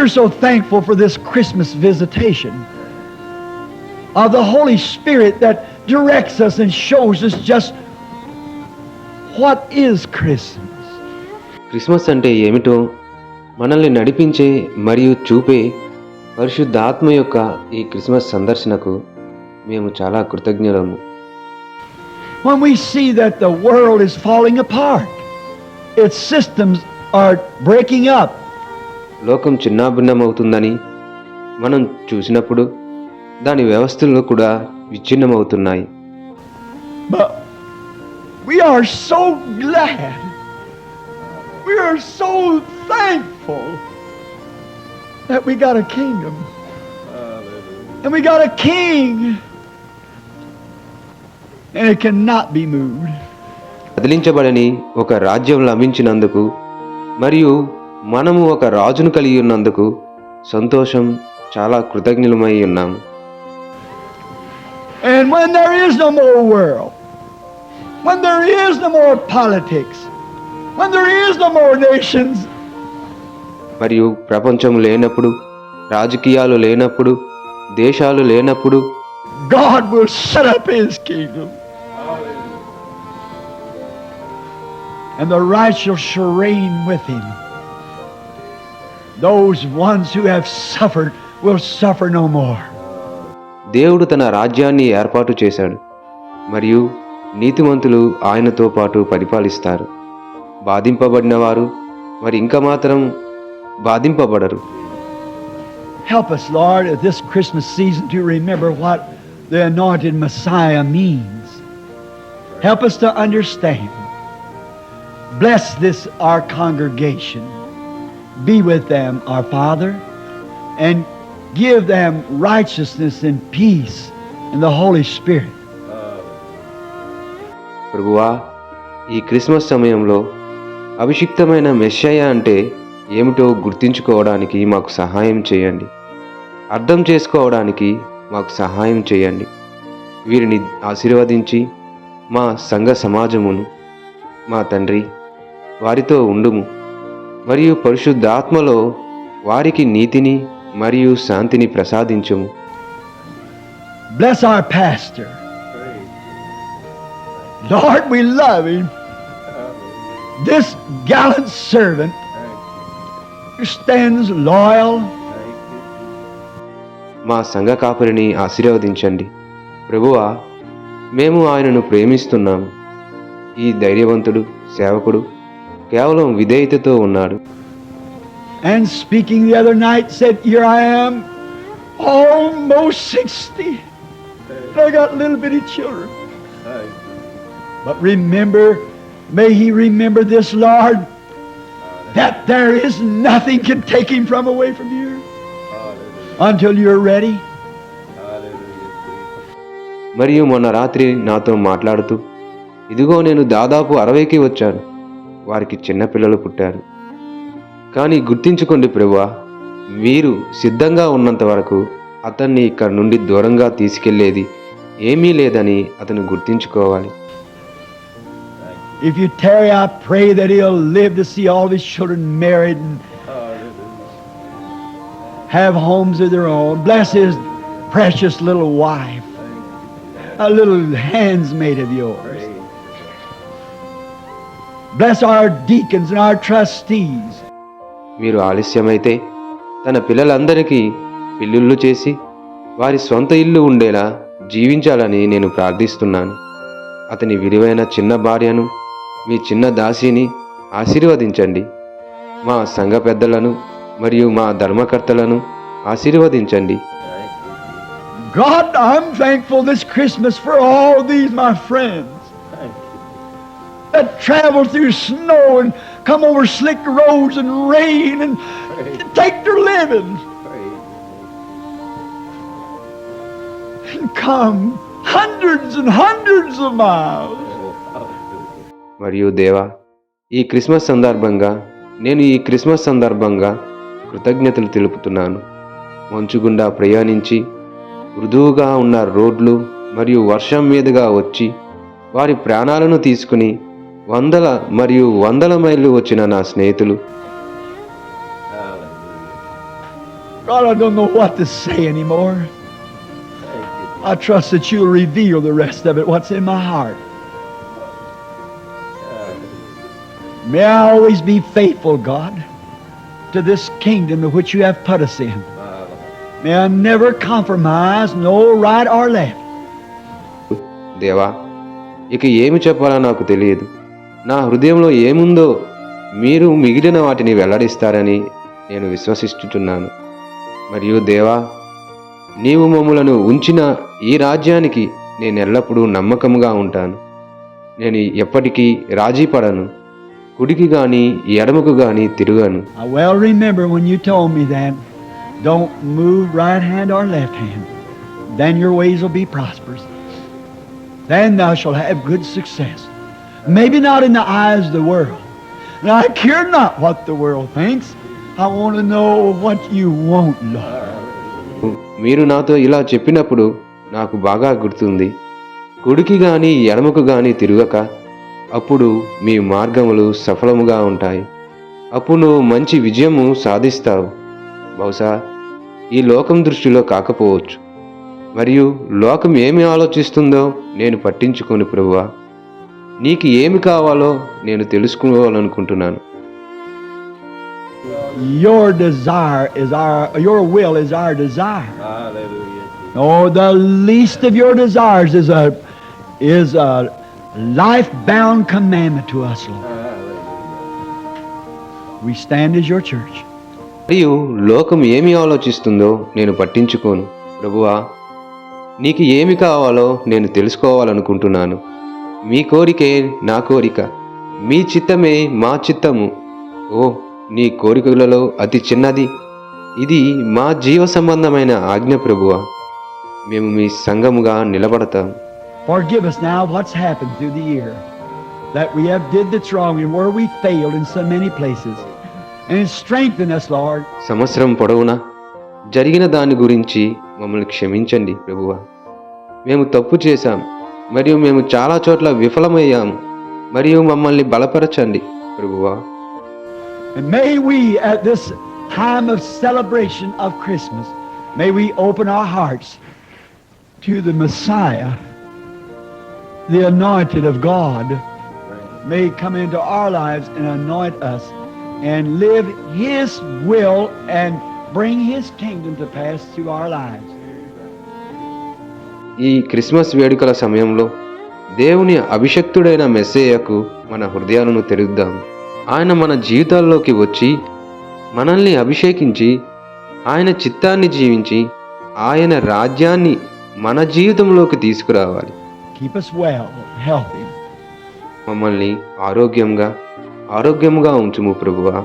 We're so thankful for this Christmas visitation of the Holy Spirit that directs us and shows us just what is Christmas. Christmas అంటే ఏమిటో మనల్ని నడిపించే మరియు చూపే పరిశుద్ధాత్మ యొక్క ఈ క్రిస్మస్ సందర్శనకు మేము చాలా కృతజ్ఞులము When we see that the world is falling apart, its systems are breaking up, లోకం చిన్నాభిన్నమవుతుందని మనం చూసినప్పుడు దాని వ్యవస్థలు కూడా విచ్ఛిన్నమవుతున్నాయి And we got a king. And it cannot be moved. అదిలించబడని ఒక రాజ్యం లభించినందుకు మరియు మనము ఒక రాజును కలిగి ఉన్నందుకు సంతోషం చాలా కృతజ్ఞులమై ఉన్నాము And when there is no more world, when there is no more politics, when there is no more nations, మరియు ప్రపంచం లేనప్పుడు రాజకీయాలు లేనప్పుడు దేశాలు లేనప్పుడు God will set up His kingdom. And the righteous shall reign with Him. Those ones who have suffered will suffer no more. దేవుడు తన రాజ్యాన్ని ఏర్పాటు చేశాడు మరియు నీతిమంతులు ఆయనతో పాటు పరిపాలిస్తారు బాధింపబడిన వారు మరి ఇంకా మాత్రం బాధింపబడరు Help us, Lord, at this Christmas season to remember what the anointed Messiah means. Help us to understand. Bless this, our congregation. Be with them, our Father, and give them righteousness and peace and the Holy Spirit. ప్రభువా ఈ Christmas సమయంలో అభిషిక్తమైన మెస్సయ్య అంటే ఏమిటో గుర్తించుకోవడానికి మాకు సహాయం చేయండి. అర్థం చేసుకోవడానికి మాకు సహాయం చేయండి. వీరిని ఆశీర్వదించి మా సంఘ సమాజమును మా తండ్రి వారితో ఉండుము. మరియు పరిశుద్ధాత్మలో వారికి నీతిని మరియు శాంతిని ప్రసాదించుము Bless our pastor. Lord, we love him. This gallant servant stands loyal, మా సంఘ కాపరిని ఆశీర్వదించండి ప్రభువా మేము ఆయనను ప్రేమిస్తున్నాము ఈ ధైర్యవంతుడు సేవకుడు కేవలం విధేయతతో ఉన్నాడు and speaking the other night said, Here I am, almost 60. And I got little bitty children. But remember, may he remember this, Lord, that there is nothing can take him from away from you until you're ready. మరియు మొన్న రాత్రి నాతో మాట్లాడుతూ ఇదిగో నేను దాదాపు అరవైకి వచ్చాను వారికి చిన్నపిల్లలు పుట్టారు కానీ గుర్తించుకోండి ప్రభువా మీరు సిద్ధంగా ఉన్నంత వరకు అతన్ని ఇక్కడ నుండి దూరంగా తీసుకెళ్ళేది ఏమీ లేదని అతను గుర్తించుకోవాలి Have homes of their own. Bless his precious little wife, a little handsmaid of yours. Bless our deacons and our trustees. మీరు ఆలస్యమైతే తన పిల్లలందరికీ పిల్లుళ్ళు చేసి వారి స్వంత ఇల్లు ఉండేలా జీవించాలని నేను ప్రార్థిస్తున్నాను. అతని విలువైన చిన్న భార్యను మీ చిన్న దాసిని ఆశీర్వదించండి. మా సంఘ పెద్దలను మరియు మా ధర్మకర్తలను ఆశీర్వదించండి. God, I'm thankful this Christmas for all these my friends. That travel through snow and come over slick roads and rain and take their living and come hundreds and hundreds of miles. మరియు దేవా ఈ Christmas సందర్భంగా నేను ఈ Christmas సందర్భంగా కృతజ్ఞతలు తెలుపుతున్నాను మంచుగుండా ప్రయాణించి మృదువుగా ఉన్న రోడ్లు మరియు వర్షం మీదుగా వచ్చి వారి ప్రాణాలను తీసుకుని వందల మరియు వందల మైళ్ళు వచ్చిన నా స్నేహితులు God, I don't know what to say anymore. I trust that you'll reveal the rest of it, what's in my heart. May I always be faithful, God, to this kingdom to which you have put us in. May I never compromise, no right or left. దేవా ఇక ఏమి చెప్పాలో నాకు తెలియదు నా హృదయంలో ఏముందో మీరు మిగిలిన వాటిని వెల్లడిస్తారని నేను విశ్వసిస్తున్నాను. మరియు దేవా నీవు మమ్మలను ఉంచిన ఈ రాజ్యానికి నేను ఎల్లప్పుడూ నమ్మకముగా ఉంటాను. నేను ఎప్పటికీ రాజీ పడను కుడికి కానీ ఎడమకు గాని తిరుగాను. Then thou shalt have good success. Maybe not in the eyes of the world. And I care not what the world thinks. I want to know what you want, Lord. మీరు నాతో ఇలా చెప్పినప్పుడు నాకు బాగా గుర్తుంది కుడికి గాని ఎడమకు గాని తిరగక అప్పుడు మీ మార్గములు సఫలముగా ఉంటాయి అప్పుడు నువ్వు మంచి విజయము సాధిస్తావు బహుశా ఈ లోకం దృష్టిలో కాకపోవచ్చు మరియు లోకం ఏమి ఆలోచిస్తుందో నేను పట్టించుకోను ప్రభువా నీకు ఏమి కావాలో నేను తెలుసుకోవాలనుకుంటున్నాను Your desire is our, your will is our desire. Hallelujah. Oh, the least of your desires is a, is a life-bound commandment to us, Lord. We stand as your church. మరియు లోకం ఏమి ఆలోచిస్తుందో నేను పట్టించుకోను ప్రభువా నీకు ఏమి కావాలో నేను తెలుసుకోవాలనుకుంటున్నాను మీ కోరికే నా కోరిక. మీ చిత్తమే మా చిత్తము. ఓ నీ కోరికలలో అతి చిన్నది. ఇది మా జీవ సంబంధమైన ఆజ్ఞ ప్రభువ. మేము మీ సంఘముగా నిలబడతాం. సంవత్సరం పొడవునా? జరిగిన దాని గురించి మమ్మల్ని క్షమించండి ప్రభువ. మేము తప్పు చేశాం. మరియు మేము చాలా చోట్ల విఫలమయ్యాము మరియు మమ్మల్ని బలపరచండి ప్రభువా And may we, at this time of celebration of Christmas, may we open our hearts to the Messiah, the anointed of God, may come into our lives and anoint us and live His will and bring His kingdom to pass through our lives. ఈ Christmas వేడుకల సమయంలో దేవుని అభిషక్తుడైన మెస్సేయకు మన హృదయాలను తెరుద్దాం. ఆయన మన జీవితాల్లోకి వచ్చి మనల్ని అభిషేకించి ఆయన చిత్తాన్ని జీవించి ఆయన రాజ్యాన్ని మన జీవితంలోకి తీసుకురావాలి. Keep us well, healthy. మమ్మల్ని ఆరోగ్యంగా ఆరోగ్యంగా ఉంచుము ప్రభువా.